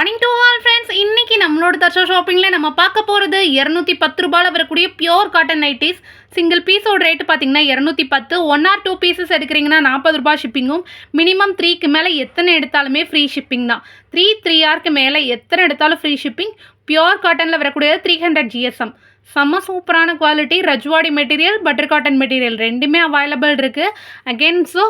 Morning to all friends இன்னைக்கு நம்மளோட தர்ஷா ஷாப்பிங்கில் நம்ம பார்க்க போகிறது இரநூத்தி பத்து ரூபாயில் வரக்கூடிய பியோர் காட்டன் நைட்டிஸ் சிங்கிள் பீஸோட ரேட்டு பார்த்தீங்கன்னா இரநூத்தி பத்து. ஒன் ஆர் டூ பீசஸ் எடுக்கிறீங்கன்னா நாற்பது ரூபாய் ஷிப்பிங்கும் மினிமம் த்ரீக்கு மேலே எத்தனை எடுத்தாலுமே ஃப்ரீ ஷிப்பிங் தான். த்ரீ த்ரீ ஆர்க்கு மேலே எத்தனை எடுத்தாலும் ஃப்ரீ ஷிப்பிங் பியோர் காட்டனில் வரக்கூடியது த்ரீ ஹண்ட்ரட் ஜிஎஸ்எம் செம்ம சூப்பரான quality Rajwadi material butter cotton material ரெண்டுமே அவைலபிள் இருக்குது அகெயின் ஸோ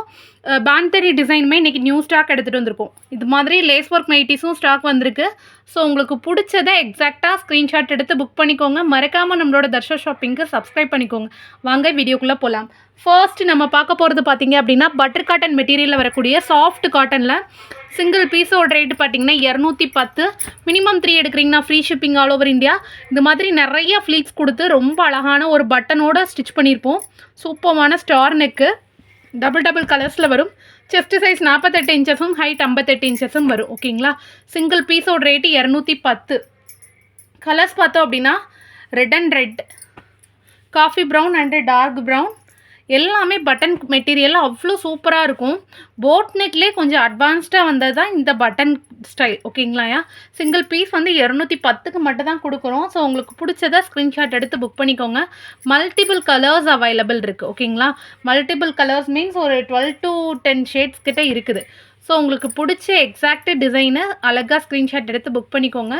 பாந்தரி டிசைனுமே இன்றைக்கி நியூ ஸ்டாக் எடுத்துகிட்டு வந்திருக்கோம். இது மாதிரி லேஸ் ஒர்க் நைட்டிஸும் ஸ்டாக் வந்திருக்கு. ஸோ உங்களுக்கு பிடிச்சதை எக்ஸாக்டாக ஸ்க்ரீன்ஷாட் எடுத்து புக் பண்ணிக்கோங்க. மறக்காமல் நம்மளோட தர்ஷா ஷாப்பிங்க்கு சப்ஸ்கிரைப் பண்ணிக்கோங்க. வாங்க வீடியோக்குள்ளே போகலாம் ஃபர்ஸ்ட் நம்ம பார்க்க போகிறது பார்த்திங்க அப்படின்னா பட்டர் காட்டன் மெட்டீரியலில் வரக்கூடிய சாஃப்ட் காட்டனில் சிங்கிள் பீஸோட ரேட்டு பார்த்தீங்கன்னா இரநூத்தி பத்து. மினிமம் த்ரீ எடுக்கிறீங்கன்னா free shipping all over India இந்த மாதிரி நிறைய ஃப்ளீட்ஸ் கொடுத்து ரொம்ப அழகான ஒரு பட்டனோட ஸ்டிச் பண்ணியிருப்போம் சூப்பமான ஸ்டார் நெக்கு டபுள் டபுள் கலர்ஸில் வரும். செஸ்ட் சைஸ் நாற்பத்தெட்டு இன்ச்சஸும் ஹைட் ஐம்பத்தெட்டு இன்ச்சஸும் வரும். ஓகேங்களா சிங்கிள் பீஸோட ரேட்டு இரநூத்தி பத்து. கலர்ஸ் பார்த்தோம் அப்படின்னா red and red coffee brown and dark brown எல்லாமே பட்டன் மெட்டீரியல் அவ்வளோ சூப்பராக இருக்கும். போட் நெட்லேயே கொஞ்சம் அட்வான்ஸ்டாக வந்தது தான் இந்த பட்டன் ஸ்டைல் ஓகேங்களாயா சிங்கிள் பீஸ் வந்து இரநூத்தி பத்துக்கு மட்டும் தான் கொடுக்குறோம். ஸோ உங்களுக்கு பிடிச்சதா ஸ்க்ரீன்ஷாட் எடுத்து புக் பண்ணிக்கோங்க. மல்டிபிள் கலர்ஸ் அவைலபிள் இருக்குது ஓகேங்களா மல்டிபிள் கலர்ஸ் மீன்ஸ் ஒரு டுவெல் டு டென் ஷேட்ஸ் கிட்டே இருக்குது. ஸோ உங்களுக்கு பிடிச்ச எக்ஸாக்ட் டிசைனை அழகாக ஸ்க்ரீன்ஷாட் எடுத்து புக் பண்ணிக்கோங்க.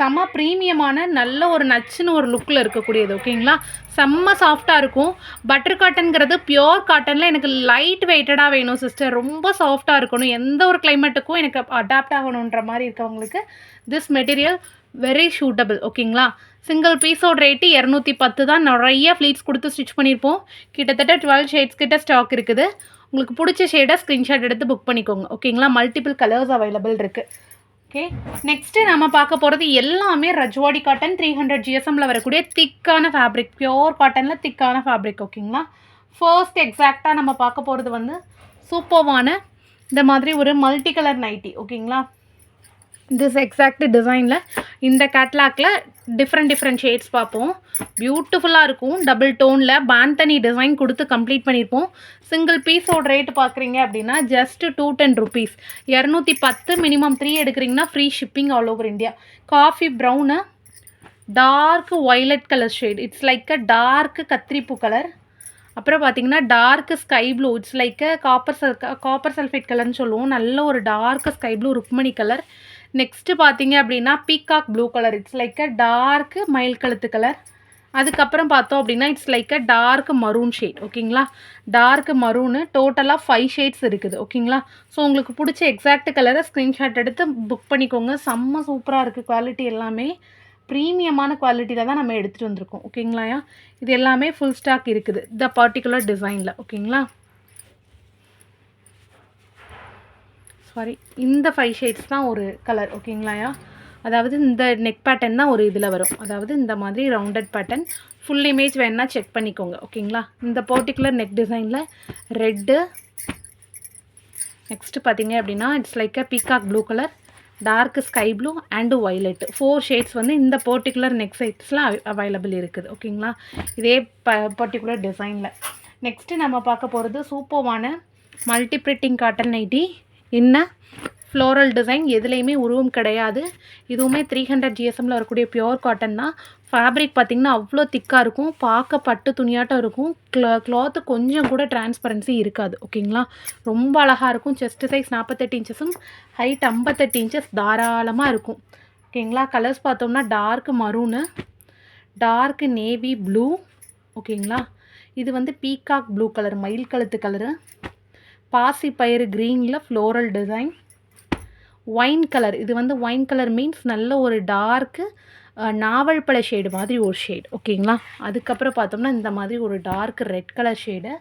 செம்ம ப்ரீமியமான நல்ல ஒரு நச்சுன்னு ஒரு லுக்கில் இருக்கக்கூடியது ஓகேங்களா செம்ம சாஃப்டாக இருக்கும். பட்டர் காட்டன்கிறது பியோர் காட்டனில் எனக்கு லைட் வெயிட்டடாக வேணும் சிஸ்டர் ரொம்ப சாஃப்டாக இருக்கணும். எந்த ஒரு கிளைமேட்டுக்கும் எனக்கு அடாப்ட் ஆகணுன்ற மாதிரி இருக்கவங்களுக்கு திஸ் மெட்டீரியல் வெரி ஷூட்டபிள் ஓகேங்களா சிங்கிள் பீஸோட ரேட்டு இரநூத்தி பத்து தான். நிறைய ஃப்ளீட்ஸ் கொடுத்து ஸ்டிச் பண்ணியிருப்போம். கிட்டத்தட்ட டுவெல் ஷேட்ஸ் கிட்ட ஸ்டாக் இருக்குது. உங்களுக்கு பிடிச்ச ஷேடை ஸ்க்ரீன்ஷாட் எடுத்து புக் பண்ணிக்கோங்க ஓகேங்களா மல்டிபிள் கலர்ஸ் அவைலபிள் இருக்குது ஓகே நெக்ஸ்ட்டு நம்ம பார்க்க போகிறது எல்லாமே ரஜ்வாடி காட்டன் த்ரீ ஹண்ட்ரட் ஜிஎஸ்எம்மில் வரக்கூடிய திக்கான ஃபேப்ரிக் பியோர் காட்டனில் திக்கான ஃபேப்ரிக் ஓகேங்களா ஃபர்ஸ்ட் எக்ஸாக்டாக நம்ம பார்க்க போகிறது வந்து சூப்பர்வான இந்த மாதிரி ஒரு மல்டி கலர் நைட்டி ஓகேங்களா திஸ் எக்ஸாக்ட் டிசைனில் இந்த கேட்லாக்ல டிஃப்ரெண்ட் டிஃப்ரெண்ட் ஷேட்ஸ் பார்ப்போம். பியூட்டிஃபுல்லாக இருக்கும். டபுள் டோனில் பேண்டனி டிசைன் கொடுத்து கம்ப்ளீட் பண்ணியிருப்போம். சிங்கிள் பீஸோட ரேட்டு பார்க்குறீங்க அப்படின்னா ஜஸ்ட் டூ டென் ருபீஸ் இரநூத்தி பத்து மினிமம் த்ரீ எடுக்கிறீங்கன்னா free shipping all over India coffee brown dark violet colour shade it's like a dark கத்திரிப்பூ colour அப்புறம் பார்த்தீங்கன்னா dark sky blue it's like copper sul copper sulphate கலர்னு சொல்லுவோம். நல்ல ஒரு dark sky blue Rukmini colour next பார்த்தீங்க அப்படின்னா peacock blue colour it's like a dark மயில் கழுத்து கலர் அதுக்கப்புறம் பார்த்தோம் அப்படின்னா it's like a dark maroon shade ஓகேங்களா டார்க் மரூனு டோட்டலாக ஃபைவ் ஷேட்ஸ் இருக்குது. ஓகேங்களா ஸோ உங்களுக்கு பிடிச்ச எக்ஸாக்ட் கலரை ஸ்க்ரீன்ஷாட் எடுத்து புக் பண்ணிக்கோங்க. செம்ம சூப்பராக இருக்குது குவாலிட்டி எல்லாமே. ப்ரீமியமான குவாலிட்டியில் தான் நம்ம எடுத்துகிட்டு வந்திருக்கோம். ஓகேங்களாயா இது எல்லாமே ஃபுல் ஸ்டாக் இருக்குது. இந்த பர்டிகுலர் டிசைனில் ஓகேங்களா சாரி இந்த ஃபைவ் ஷேட்ஸ் தான் ஒரு கலர் ஓகேங்களாயா அதாவது இந்த நெக் பேட்டர்ன் தான் ஒரு இதில் வரும். அதாவது இந்த மாதிரி ரவுண்டட் பேட்டர்ன் ஃபுல் இமேஜ் வேணால் செக் பண்ணிக்கோங்க ஓகேங்களா இந்த பர்டிகுலர் நெக் டிசைனில் ரெட்டு நெக்ஸ்ட்டு பார்த்தீங்க அப்படின்னா it's like a peacock blue colour dark sky blue and violet four shades வந்து இந்த பர்டிகுலர் நெக் சைட்ஸில் அவைலபிள் இருக்குது ஓகேங்களா இதே ப பர்டிகுலர் டிசைனில் நெக்ஸ்ட்டு நம்ம பார்க்க போகிறது சூப்பர்வான மல்டி பிரிட்டிங் காட்டன் நைட்டி என்ன? ஃப்ளோரல் டிசைன் எதுலேயுமே உருவம் கிடையாது. இதுவுமே த்ரீ ஹண்ட்ரட் ஜிஎஸ்எம்மில் வரக்கூடிய பியோர் காட்டன் தான். ஃபேப்ரிக் பார்த்திங்கன்னா அவ்வளோ திக்காக இருக்கும். பார்க்க பட்டு துணியாட்டம் இருக்கும். க்ளா க்ளாத்து கொஞ்சம் கூட டிரான்ஸ்பரன்சி இருக்காது. ஓகேங்களா? ரொம்ப அழகாக இருக்கும். செஸ்ட் சைஸ் நாற்பத்தெட்டு இன்ச்சஸும் ஹைட் ஐம்பத்தெட்டு இன்ச்சஸ் தாராளமாக இருக்கும். ஓகேங்களா? கலர்ஸ் பார்த்தோம்னா dark maroon dark navy blue ஓகேங்களா? இது வந்து பீகாக் ப்ளூ கலர் மயில் கழுத்து கலரு பாசி பயிறு க்ரீனில் ஃப்ளோரல் டிசைன் ஒயின் கலர் இது வந்து ஒயின் கலர் மீன்ஸ் நல்ல ஒரு டார்க்கு நாவல் பழ ஷேடு மாதிரி ஒரு ஷேட் ஓகேங்களா அதுக்கப்புறம் பார்த்தோம்னா இந்த மாதிரி ஒரு dark red colour shade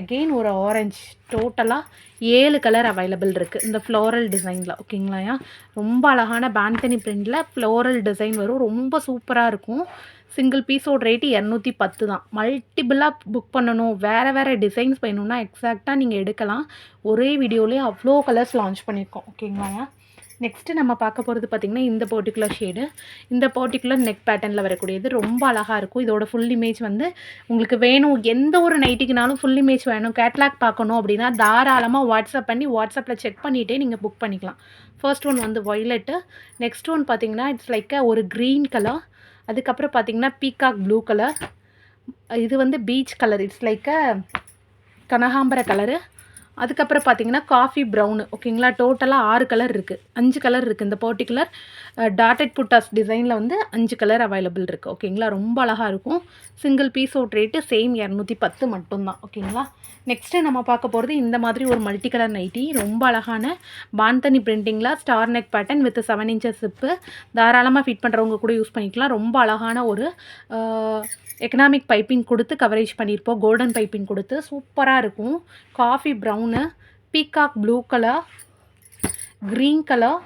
again ஒரு ஆரஞ்ச் டோட்டலாக ஏழு கலர் அவைலபிள் இருக்குது இந்த ஃப்ளோரல் டிசைனில் ஓகேங்களாயா ரொம்ப அழகான பேண்டனி பிரிண்டில் ஃப்ளோரல் டிசைன் வரும். ரொம்ப சூப்பராக இருக்கும். சிங்கிள் பீஸோட ரேட்டு இரநூத்தி பத்து தான். மல்டிபிளாக புக் பண்ணணும். வேறு வேறு டிசைன்ஸ் வேணும்னா எக்ஸாக்டாக நீங்கள் எடுக்கலாம். ஒரே வீடியோலேயே அவ்வளோ கலர்ஸ் லான்ச் பண்ணியிருக்கோம் ஓகேங்களா நெக்ஸ்ட்டு நம்ம பார்க்க போகிறது பார்த்திங்கன்னா இந்த பர்டிகுலர் ஷேடு இந்த பர்டிகுலர் நெக் பேட்டர்னில் வரக்கூடியது. ரொம்ப அழகாக இருக்கும். இதோட ஃபுல் இமேஜ் வந்து உங்களுக்கு வேணும். எந்த ஒரு நைட்டிக்குனாலும் ஃபுல் இமேஜ் வேணும். கேட்லாக் பார்க்கணும் அப்படின்னா தாராளமாக வாட்ஸ்அப் பண்ணி வாட்ஸ்அப்பில் செக் பண்ணிகிட்டே நீங்கள் புக் பண்ணிக்கலாம். ஃபர்ஸ்ட் ஒன் வந்து ஒய்லெட்டு நெக்ஸ்ட் ஒன் பார்த்தீங்கன்னா இட்ஸ் லைக் ஒரு க்ரீன் கலர் அதுக்கப்புறம் பார்த்தீங்கன்னா பீகாக் ப்ளூ கலர் இது வந்து பீச் கலர் இட்ஸ் லைக் கனகாம்பர கலரு அதுக்கப்புறம் பார்த்தீங்கன்னா காஃபி ப்ரௌனு ஓகேங்களா டோட்டலாக ஆறு கலர் இருக்குது அஞ்சு கலர் இருக்குது இந்த பர்டிகுலர் டாட்டட் புட்டாஸ் டிசைனில் வந்து அஞ்சு கலர் அவைலபிள் இருக்குது ஓகேங்களா ரொம்ப அழகாக இருக்கும். Single piece out rate same இரநூத்தி பத்து மட்டும்தான். ஓகேங்களா நெக்ஸ்ட்டு நம்ம பார்க்க போகிறது இந்த மாதிரி ஒரு மல்டி கலர் நைட்டி ரொம்ப அழகான bandhani பிரிண்டிங்கில் star neck pattern with seven inches zip தாராளமாக ஃபிட் பண்ணுறவங்க கூட யூஸ் பண்ணிக்கலாம். ரொம்ப அழகான ஒரு எக்கனாமிக் பைப்பிங் கொடுத்து கவரேஜ் பண்ணியிருப்போம். கோல்டன் பைப்பிங் கொடுத்து சூப்பராக இருக்கும். Coffee brown peacock blue colour green colour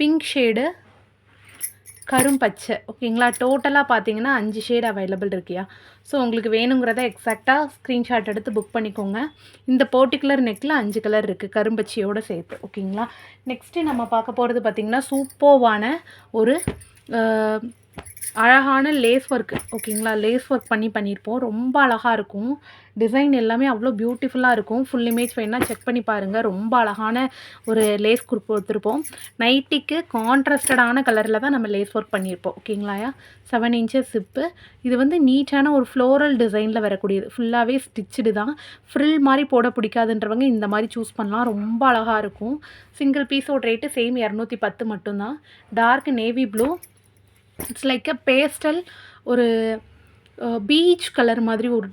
pink shade கரும்பச்சை ஓகேங்களா டோட்டலாக பார்த்தீங்கன்னா அஞ்சு ஷேட் அவைலபிள் இருக்கியா? ஸோ உங்களுக்கு வேணுங்கிறத எக்ஸாக்டாக ஸ்க்ரீன்ஷாட் எடுத்து புக் பண்ணிக்கோங்க. இந்த பர்டிகுலர் நெக்கில் அஞ்சு கலர் இருக்குது கரும்பச்சியோடு சேர்த்து. ஓகேங்களா நெக்ஸ்ட்டு நம்ம பார்க்க போகிறது பார்த்திங்கன்னா சூப்பர்வான ஒரு அழகான லேஸ் ஒர்க் ஓகேங்களா லேஸ் ஒர்க் பண்ணி பண்ணியிருப்போம் ரொம்ப அழகாக இருக்கும். டிசைன் எல்லாமே அவ்வளோ பியூட்டிஃபுல்லாக இருக்கும். ஃபுல் இமேஜ் வேணால் செக் பண்ணி பாருங்கள் ரொம்ப அழகான ஒரு லேஸ் குரூப் கொடுத்துருப்போம். நைட்டிக்கு கான்ட்ராஸ்டடான கலரில் தான் நம்ம லேஸ் ஒர்க் பண்ணியிருப்போம் ஓகேங்களாயா செவன் இன்ச்சஸ் சிப்பு இது வந்து நீட்டான ஒரு ஃப்ளோரல் டிசைனில் வரக்கூடியது. ஃபுல்லாகவே ஸ்டிச்சுடு தான். ஃப்ரில் மாதிரி போட பிடிக்காதுன்றவங்க இந்த மாதிரி சூஸ் பண்ணலாம். ரொம்ப அழகாக இருக்கும். சிங்கிள் பீஸோட ரேட்டு சேம் இரநூத்தி பத்து மட்டும்தான். Dark navy blue it's like a pastel ஒரு uh, பீச் கலர் மாதிரி ஒரு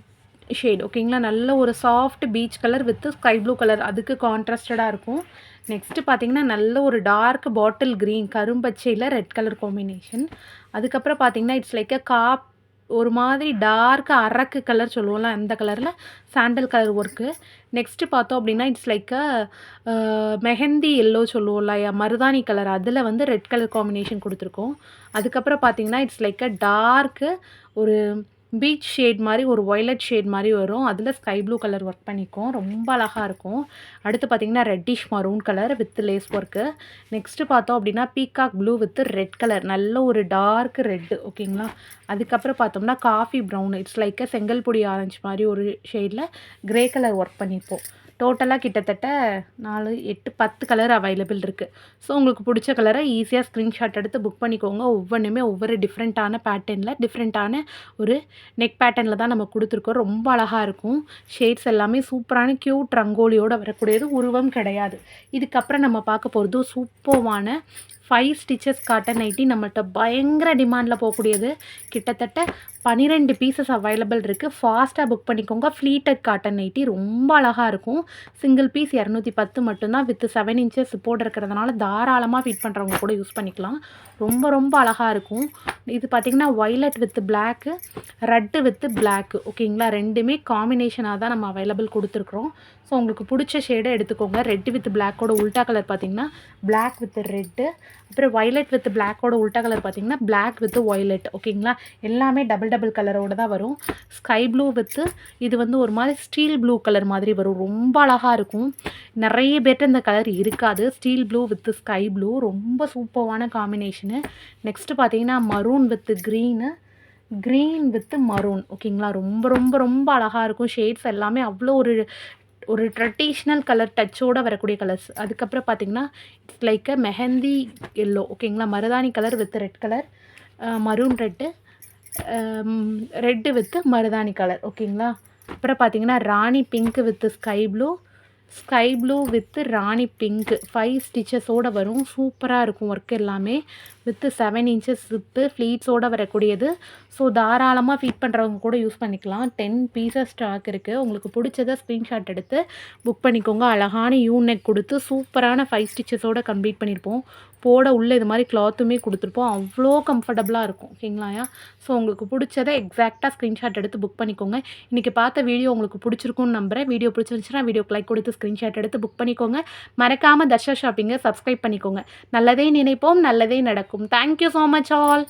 ஷேட் ஓகேங்களா நல்ல ஒரு soft peach colour with sky blue colour அதுக்கு கான்ட்ராஸ்டடாக இருக்கும். நெக்ஸ்ட்டு பார்த்தீங்கன்னா நல்ல ஒரு டார்க் பாட்டில் க்ரீன் கரும்பச்சையில் ரெட் கலர் காம்பினேஷன் அதுக்கப்புறம் பார்த்தீங்கன்னா இட்ஸ் லைக் அ காப் ஒரு மாதிரி டார்க்காக அரக்கு கலர் சொல்லுவோம்ல அந்த கலரில் சாண்டல் கலர் ஒர்க்கு நெக்ஸ்ட்டு பார்த்தோம் அப்படின்னா இட்ஸ் லைக் மெஹந்தி எல்லோ சொல்லுவோம்ல மருதாணி கலர் அதில் வந்து ரெட் கலர் காம்பினேஷன் கொடுத்துருக்கோம். அதுக்கப்புறம் பார்த்தீங்கன்னா இட்ஸ் லைக் அ டார்க்கு ஒரு பீச் ஷேட் மாதிரி ஒரு ஒய்லட் ஷேட் மாதிரி வரும். அதில் ஸ்கை ப்ளூ கலர் ஒர்க் பண்ணிக்கும். ரொம்ப அழகாக இருக்கும். அடுத்து பார்த்திங்கன்னா reddish maroon colour with lace work next பார்த்தோம் அப்படின்னா peacock blue with red colour நல்ல ஒரு டார்க் ரெட்டு ஓகேங்களா அதுக்கப்புறம் பார்த்தோம்னா காஃபி ப்ரௌன் இட்ஸ் லைக் செங்கல் பொடி ஆரஞ்சு மாதிரி ஒரு ஷேடில் க்ரே கலர் ஒர்க் பண்ணிப்போம். டோட்டலாக கிட்டத்தட்ட நாலு எட்டு பத்து கலர் அவைலபிள் இருக்குது ஸோ உங்களுக்கு பிடிச்ச கலரை ஈஸியாக ஸ்க்ரீன்ஷாட் எடுத்து புக் பண்ணிக்கோங்க. ஒவ்வொன்றுமே ஒவ்வொரு டிஃப்ரெண்ட்டான பேட்டர்னில் டிஃப்ரெண்ட்டான ஒரு நெக் பேட்டர்னில் தான் நம்ம கொடுத்துருக்கோம். ரொம்ப அழகாக இருக்கும். ஷேட்ஸ் எல்லாமே சூப்பரான க்யூட் ரங்கோலியோடு வரக்கூடியது உருவம் கிடையாது. இதுக்கப்புறம் நம்ம பார்க்க போகிறது சூப்பர்வான ஃபைவ் ஸ்டிச்சஸ் காட்டன் நைட்டி நம்மள்கிட்ட பயங்கர டிமாண்டில் போகக்கூடியது. கிட்டத்தட்ட பன்னிரெண்டு பீசஸ் அவைலபிள் இருக்குது ஃபாஸ்ட்டாக புக் பண்ணிக்கோங்க. ஃப்ளீட்டட் காட்டன் நைட்டி ரொம்ப அழகாக இருக்கும். சிங்கிள் பீஸ் இரநூத்தி பத்து மட்டும்தான். வித் செவன் இன்ச்சஸ் போட்டு இருக்கிறதுனால தாராளமாக ஃபிட் பண்ணுறவங்க கூட யூஸ் பண்ணிக்கலாம். ரொம்ப ரொம்ப அழகாக இருக்கும். இது பார்த்திங்கன்னா violet with black red with black ஓகேங்களா ரெண்டுமே காம்பினேஷனாக தான் நம்ம அவைலபிள் கொடுத்துருக்குறோம். ஸோ உங்களுக்கு பிடிச்ச ஷேடை எடுத்துக்கோங்க. ரெட்டு வித் பிளாக்கோட உல்ட்டா கலர் பார்த்திங்கன்னா பிளாக் வித் ரெட்டு அப்புறம் ஒய்லட் வித் பிளாக்கோட உல்டா கலர் பார்த்திங்கன்னா பிளாக் வித் ஒய்லெட் ஓகேங்களா எல்லாமே டபுள் டபுள் கலரோட தான் வரும். ஸ்கை ப்ளூ வித்து இது வந்து ஒரு மாதிரி ஸ்டீல் ப்ளூ கலர் மாதிரி வரும். ரொம்ப அழகாக இருக்கும். நிறைய பேர்ட்ட இந்த கலர் இருக்காது. Steel blue with sky blue ரொம்ப சூப்பர்வான காம்பினேஷனு நெக்ஸ்ட்டு பார்த்தீங்கன்னா maroon with green green with maroon ஓகேங்களா ரொம்ப ரொம்ப ரொம்ப அழகாக இருக்கும். ஷேட்ஸ் எல்லாமே அவ்வளோ ஒரு ஒரு ட்ரெடிஷ்னல் கலர் டச்சோடு வரக்கூடிய கலர்ஸ் அதுக்கப்புறம் பார்த்திங்கன்னா it's like a mehndi yellow ஓகேங்களா மருதாணி colour with red colour maroon red red with மருதாணி கலர் ஓகேங்களா அப்புறம் பார்த்தீங்கன்னா rani pink with sky blue sky blue with rani pink five ஸ்டிச்சஸோடு வரும். சூப்பராக இருக்கும் ஒர்க் எல்லாமே. வித்து செவன் இன்ச்சஸ் வித்து ஃப்ளீட்ஸோடு வரக்கூடியது. ஸோ தாராளமாக ஃபீட் பண்ணுறவங்க கூட யூஸ் பண்ணிக்கலாம். டென் பீசஸ் ஸ்டாக் இருக்குது உங்களுக்கு பிடிச்சதை ஸ்க்ரீன்ஷாட் எடுத்து புக் பண்ணிக்கோங்க. அழகான யூனெக் கொடுத்து சூப்பரான ஃபைவ் ஸ்டிச்சஸோடு கம்ப்ளீட் பண்ணியிருப்போம் போட உள்ளே இது மாதிரி கிளாத்துமே கொடுத்துருப்போம். அவ்வளோ கம்ஃபர்டபுளாக இருக்கும். ஓகேங்களாயா ஸோ உங்களுக்கு பிடிச்சதை எக்ஸாக்டாக ஸ்க்ரீன்ஷாட் எடுத்து புக் பண்ணிக்கோங்க. இன்றைக்கி பார்த்த வீடியோ உங்களுக்கு பிடிச்சிருக்கும்னு நம்புகிறேன் வீடியோ பிடிச்சிருந்துச்சுன்னா வீடியோக்கு லைக் கொடுத்து ஸ்க்ரீன்ஷாட் எடுத்து புக் பண்ணிக்கோங்க. மறக்காமல் தர்ஷா ஷாப்பிங்கை சப்ஸ்கிரைப் பண்ணிக்கோங்க. நல்லதே நினைப்போம் நல்லதே நடக்கும். Thank you so much all